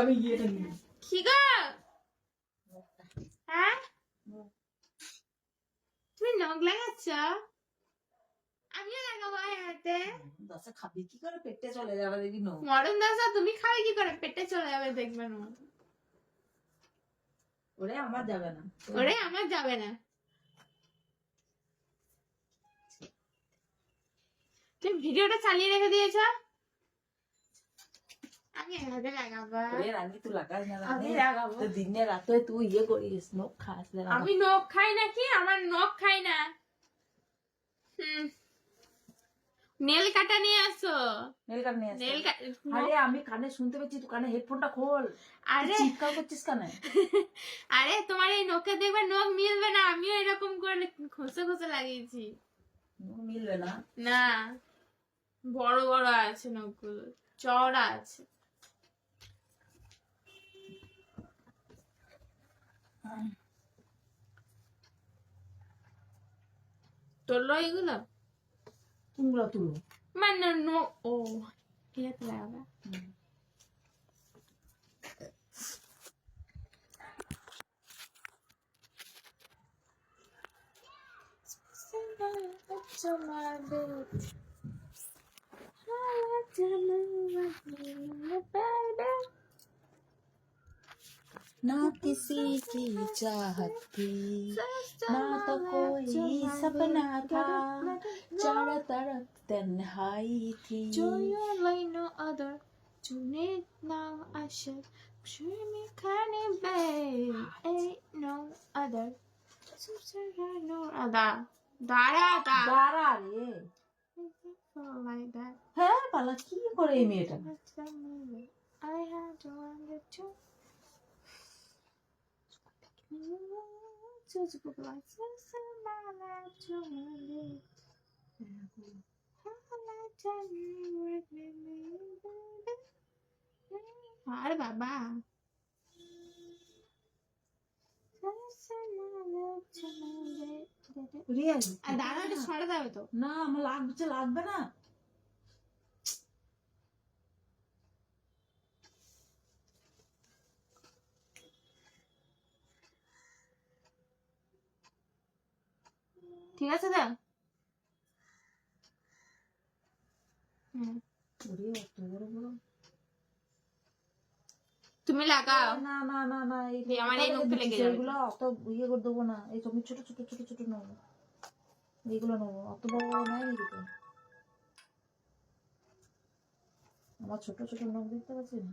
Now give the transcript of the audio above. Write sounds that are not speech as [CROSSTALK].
আমি গিয়েটা নিয়ে কি গো? হ্যাঁ? তুমি নখ লাগাচ্ছ? আমিও লাগাবো হাতে। দশা খাবি কি করে পেটে চলে যাবে দেখি নো। মরণ দাসা তুমি খাবে কি করে? পেটে চলে যাবে দেখবে না। ওরে আমার যাবে না। ওরে আমার যাবে না। তুমি ভিডিওটা চালিয়ে রেখে দিয়েছ আমি এই হাতে লাগাবো ওরে রানী তুই লাগাস না আমি রানী লাগাবো তো দিনে রাতে তুই ইয়ে করিস নখ খাস আমি নখ খাই নাকি? আমার নখ খাই না। হুম। নেল কাটা নিয়ে আসো। নেল কাট নিয়ে নেল আরে আমি কানে শুনতে তুই কানে হেডফোনটা খোল। আরে চিৎকার করছিস কানে? [LAUGHS] আরে তোমার এই নখে দেখবে নখ মিলবে না। আমিও এরকম করে ঘষে ঘষে লাগিয়েছি। নখ মিলবে না? না। বড় বড় আছে নখগুলো। চওড়া আছে। তোলো এগুলো কোনগুলো তুলো মানে নো ও এটা লাগাবে ना किसी की चाहत थी ना तो कोई सपना था चारों तरफ तन्हाई थी Do you like no other? Do need now I should Show me kind of babe Ain't no other No other দাঁড়া দা দাঁড়া রে like that হ্যাঁ পালা কি করে এই মেয়েটা I had to আরে বাবা আর সরে যাবে তো না আমার লাগছে লাগবে না ঠিক আছে দা হুম। ওরে অত বড় বড়। তুমি লাগাও। না না না না এই এই আমার এই নখে লেগে যাবে। এগুলো অত ইয়ে করে দেবো না। এই তুমি ছোট ছোট ছোট ছোট নেব। এইগুলো নেব। অত বড় নাই আমার ছোট ছোট নখ দেখতে পাচ্ছি না?